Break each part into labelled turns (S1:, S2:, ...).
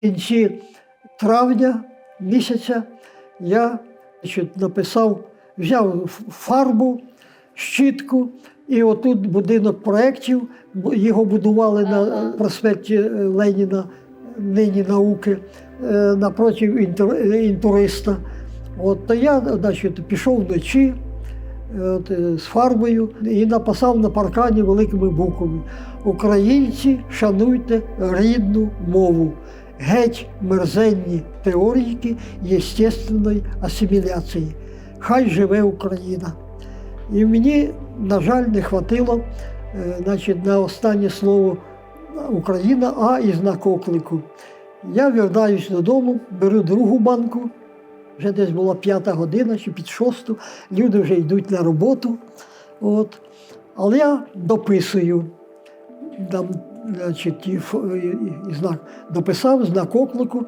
S1: В кінці травня місяця я значить, написав, взяв фарбу, щітку, і отут будинок проєктів, його будували на проспекті е, Леніна, нині науки, е, напротив е, інтуриста. От, то я значить, пішов вночі от, з фарбою і написав на паркані великими буквами: Українці, шануйте рідну мову. Геть мерзенні теорії єстественної асиміляції. Хай живе Україна. І мені, на жаль, не хватило е, значить, на останнє слово Україна, а і знак оклику. Я вертаюсь додому, беру другу банку, вже десь була п'ята година чи під шосту, люди вже йдуть на роботу. От. Але я дописую. Значить, і, і- знак дописав, знак оклику.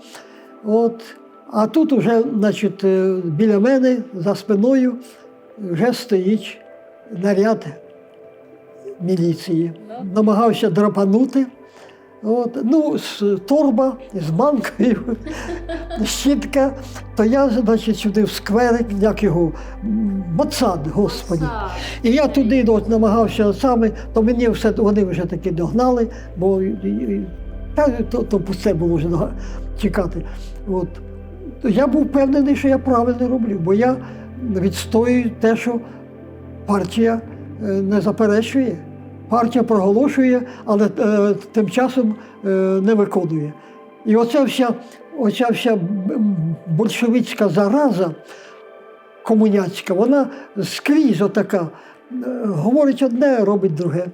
S1: От. А тут уже, значить, е, біля мене за спиною вже стоїть наряд міліції. Намагався драпанути. От, ну, з торба з банкою, щітка, то я, значить, сюди в скверик, як його, м, господі. І я туди от, намагався саме, то мені все, вони вже таки догнали, бо та, то, то все було вже чекати. От. Я був впевнений, що я правильно роблю, бо я відстоюю те, що партія е, не заперечує. Партія проголошує, але е, тим часом е, не виконує. І оця вся, оця вся большевицька зараза комуняцька, вона скрізь отака. е, Говорить одне, робить друге.